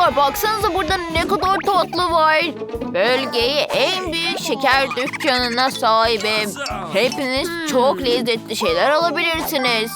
Çocuklar baksanıza burada ne kadar tatlı var. Bölgeyi en büyük şeker dükkanına sahibim. Hepiniz çok lezzetli şeyler alabilirsiniz.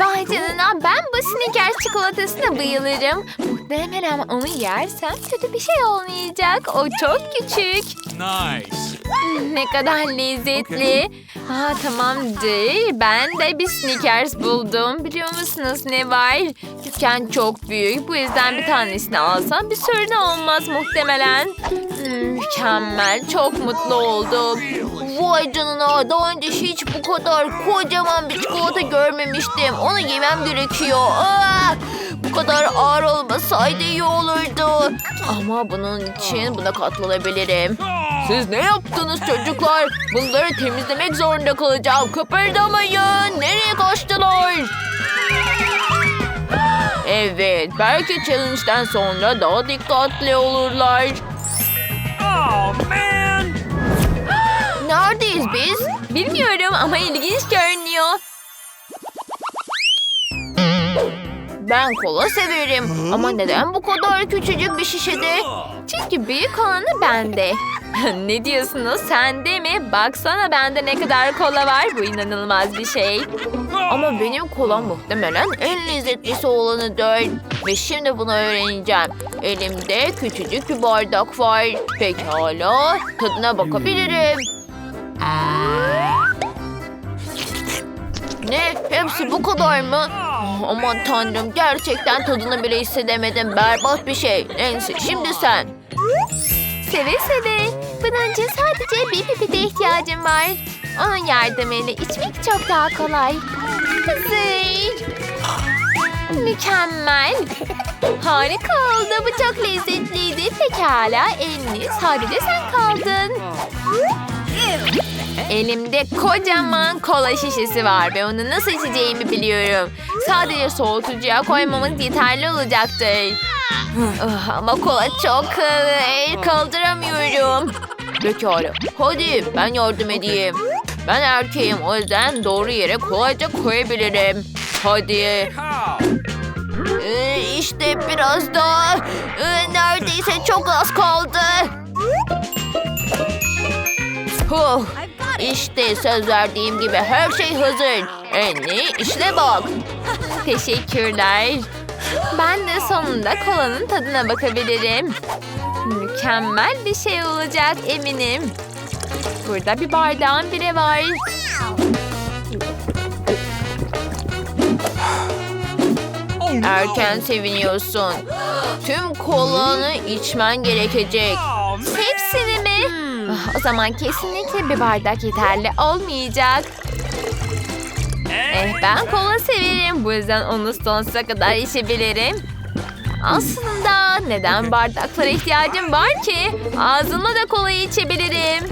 Vay canına ben bu Snickers çikolatasına bayılırım. Muhtemelen onu yersem kötü bir şey olmayacak. O çok küçük. Nice. Ne kadar lezzetli. Ha tamamdır. Ben de bir Snickers buldum. Biliyor musunuz ne var? Dükkan çok büyük. Bu yüzden bir tanesini alsam bir sorun olmaz muhtemelen. Hmm, mükemmel. Çok mutlu oldum. Vay canına daha önce hiç bu kadar kocaman bir çikolata görmemiştim. Onu yemem gerekiyor. Aa, kadar ağır olmasaydı iyi olurdu. Ama bunun için buna katlanabilirim. Siz ne yaptınız çocuklar? Bunları temizlemek zorunda kalacağım. Kıpırdamayın. Nereye kaçtılar? Evet, belki challenge'den sonra daha dikkatli olurlar. Oh man. Neredeyiz biz? Bilmiyorum ama ilginç görünüyor. Ben kola severim. Ama neden bu kadar küçücük bir şişede? Çünkü büyük olanı bende. ne diyorsunuz sende mi? Baksana bende ne kadar kola var. Bu inanılmaz bir şey. Ama benim kolam muhtemelen en lezzetlisi olanıdır. Ve şimdi bunu öğreneceğim. Elimde küçücük bir bardak var. Pekala, tadına bakabilirim. Ne? Hepsi bu kadar mı? Oh, Aman tanrım gerçekten tadını bile hissedemedim. Berbat bir şey. Neyse şimdi sen. Seve seve. İçin sadece bir pipete ihtiyacım var. Onun yardımıyla içmek çok daha kolay. Hazır. Mükemmel. Harika oldu. Bu çok lezzetliydi. Pekala elini sadece sen kaldın. Elimde kocaman kola şişesi var ve onu nasıl içeceğimi biliyorum. Sadece soğutucuya koymamız yeterli olacaktır. Ah, Ama kola çok ağır. Kaldıramıyorum. Pekala. Hadi ben yardım edeyim. Ben erkeğim o yüzden doğru yere kolayca koyabilirim. Hadi. Ee, işte biraz daha. Ee, neredeyse çok az kaldı. Huh. İşte söz verdiğim gibi her şey hazır. Enni işine bak. Teşekkürler. Ben de sonunda kolanın tadına bakabilirim. Mükemmel bir şey olacak eminim. Burada bir bardağın bile var. Erken seviniyorsun. Tüm kolanı içmen gerekecek. Hepsini O zaman kesinlikle bir bardak yeterli olmayacak. Eh ben kola severim. Bu yüzden onu sonsuza kadar içebilirim. Aslında neden bardaklara ihtiyacım var ki? Ağzımla da kolayı içebilirim.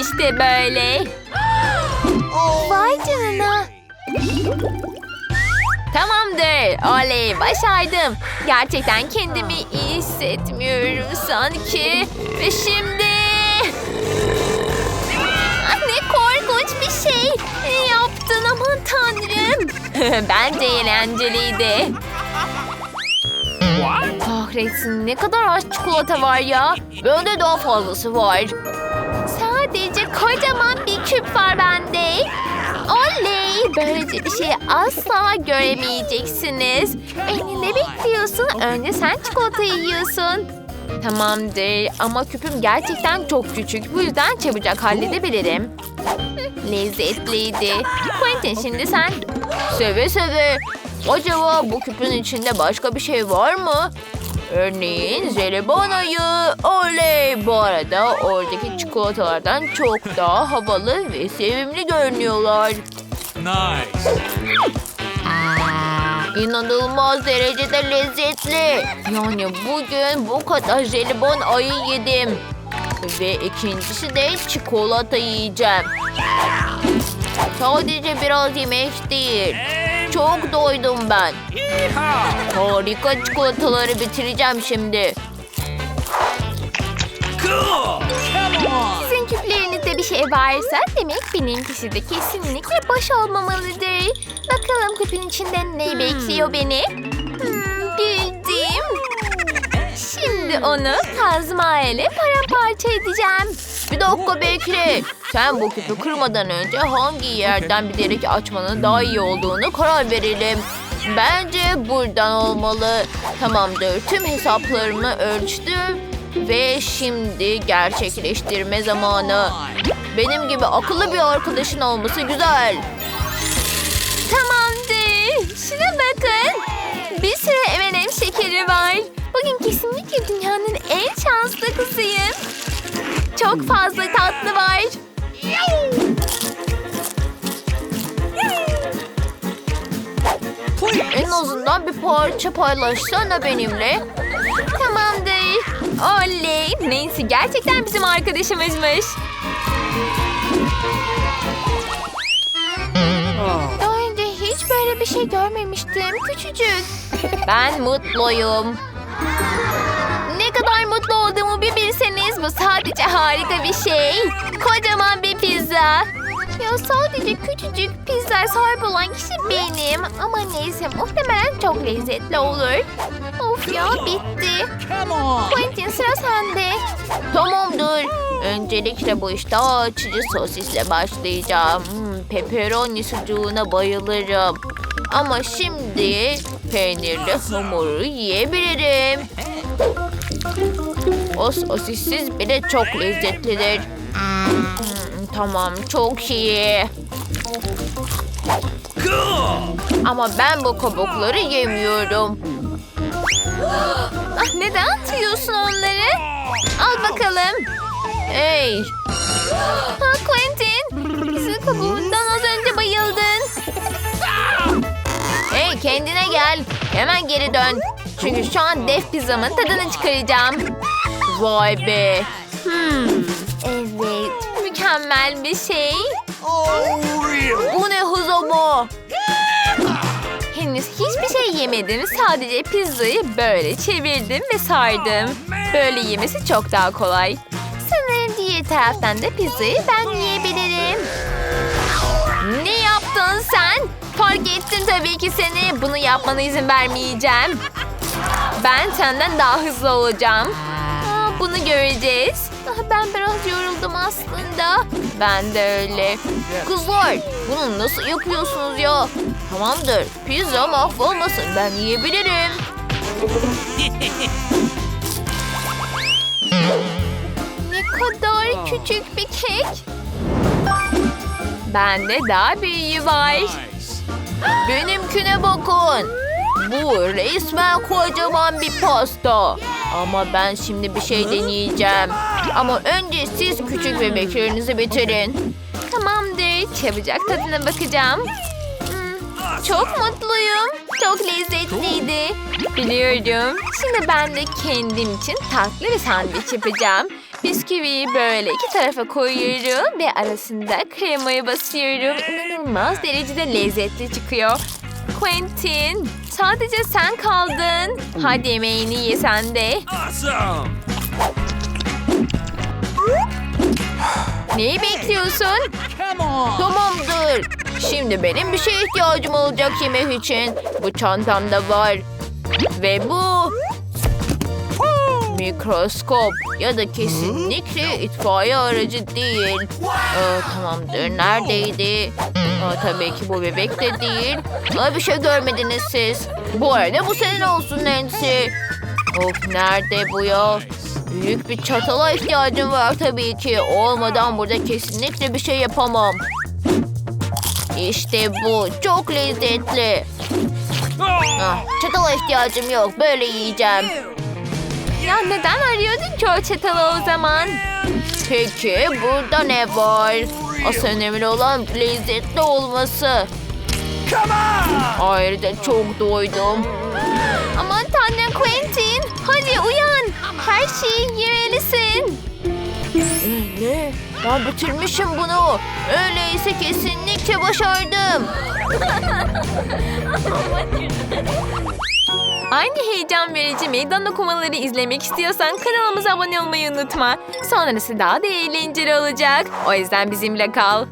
İşte böyle. Vay canına. Tamamdır. Oley başardım. Gerçekten kendimi iyi hissetmiyorum sanki. Ve şimdi... Ah, ne korkunç bir şey. Ne yaptın aman tanrım. Bence eğlenceliydi. Kahretsin ne kadar az çikolata var ya. Bende daha fazlası var. Sadece kocaman bir küp var bende. Böylece bir şeyi asla göremeyeceksiniz. Beni ne bekliyorsun? Önce sen çikolatayı yiyorsun. Tamamdır ama küpüm gerçekten çok küçük. Bu yüzden çabucak halledebilirim. Lezzetliydi. Quentin şimdi sen. Seve seve. Acaba bu küpün içinde başka bir şey var mı? Örneğin jelibon ayı. Oley! Bu arada oradaki çikolatalardan çok daha havalı ve sevimli görünüyorlar. Nice. İnanılmaz derecede lezzetli. Yani bugün bu kadar jelibon ayı yedim. Ve ikincisi de çikolata yiyeceğim. Sadece biraz yemek değil. Çok doydum ben. Harika çikolataları bitireceğim şimdi. Cool. Bir şey varsa demek benimkisi de kesinlikle boş olmamalıdır. Bakalım küpün içinde ne bekliyor beni? Hmm, gül onu kazma ile paramparça edeceğim. Bir dakika bekle. Sen bu küpü kırmadan önce hangi yerden bilerek açmanın daha iyi olduğunu karar verelim. Bence buradan olmalı. Tamamdır. Tüm hesaplarımı ölçtüm. Ve şimdi gerçekleştirme zamanı. Benim gibi akıllı bir arkadaşın olması güzel. Tamamdır. Şuna bakın. Bir sürü M&M şekeri var. Bugün kesinlikle dünyanın en şanslı kızıyım. Çok fazla tatlı var. En azından bir parça paylaşsana benimle. Tamamdır. Oley. Nancy gerçekten bizim arkadaşımızmış. Daha önce hiç böyle bir şey görmemiştim. Küçücük. Ben mutluyum. Ne kadar mutlu olduğumu bir bilseniz bu sadece harika bir şey. Kocaman bir pizza. Ya sadece küçücük pizza sahip olan kişi benim. Ama neyse muhtemelen çok lezzetli olur. Of ya bitti. Come on. Quentin sıra sende. Tamamdır. Öncelikle bu işte açıcı sosisle başlayacağım. Hmm, pepperoni sucuğuna bayılırım. Ama şimdi peynirli hamuru yiyebilirim. O sosissiz bile çok lezzetlidir. Hmm, tamam çok iyi. Ama ben bu kabukları yemiyorum. Ah, neden atıyorsun onları? Al bakalım. Hey, Ha Quentin. Kızıl kabuğundan az önce bayıldın. hey kendine gel. Hemen geri dön. Çünkü şu an dev pizzamın tadını çıkaracağım. Vay be. Hmm, evet. Mükemmel bir şey. Oh. Bu ne ama? Henüz hiçbir şey yemedim. Sadece pizzayı böyle çevirdim ve sardım. Böyle yemesi çok daha kolay. Sanırım diğer taraftan da pizzayı ben yiyebilirim. Ne yaptın sen? Fark ettim tabii ki seni. Bunu yapmana izin vermeyeceğim. Ben senden daha hızlı olacağım. Bunu göreceğiz. Ah, Ben biraz yoruldum aslında. Ben de öyle. Kızlar bunu nasıl yapıyorsunuz ya? Tamamdır. Pizza mahvolmasın. Ben yiyebilirim. Ne kadar küçük bir kek. Bende daha büyüğü var. Benimkine bakın. Bu resmen kocaman bir pasta. Ama ben şimdi bir şey deneyeceğim. Ama önce siz küçük bebeklerinizi bitirin. Tamamdır. Çabucak tadına bakacağım. Hmm, çok mutluyum. Çok lezzetliydi. Biliyorum. Şimdi ben de kendim için tatlı bir sandviç yapacağım. Bisküviyi böyle iki tarafa koyuyorum ve arasında kremayı basıyorum. İnanılmaz derecede lezzetli çıkıyor. Quentin, sadece sen kaldın. Hadi yemeğini ye sen de. Awesome. Neyi bekliyorsun? Tamamdır. Şimdi benim bir şeye ihtiyacım olacak yemek için. Bu çantamda var. Ve bu mikroskop ya da kesinlikle itfaiye aracı değil. Aa, tamamdır. Neredeydi? Aa, tabii ki bu bebek de değil. Aa, bir şey görmediniz siz. Bu arada bu senin olsun Nancy. Of nerede bu ya? Büyük bir çatala ihtiyacım var tabii ki. Olmadan burada kesinlikle bir şey yapamam. İşte bu. Çok lezzetli. Ah, çatala ihtiyacım yok. Böyle yiyeceğim. Ya neden arıyordun ki o çatalı o zaman? Peki burada ne var? Asıl önemli olan lezzetli olması. Ayrıca çok doydum. Aman tanrım Quentin. Hadi uyan. Her şeyi yemelisin. Ne? Ben bitirmişim bunu. Öyleyse kesinlikle başardım. Aynı heyecan verici meydan okumaları izlemek istiyorsan kanalımıza abone olmayı unutma. Sonrası daha da eğlenceli olacak. O yüzden bizimle kal.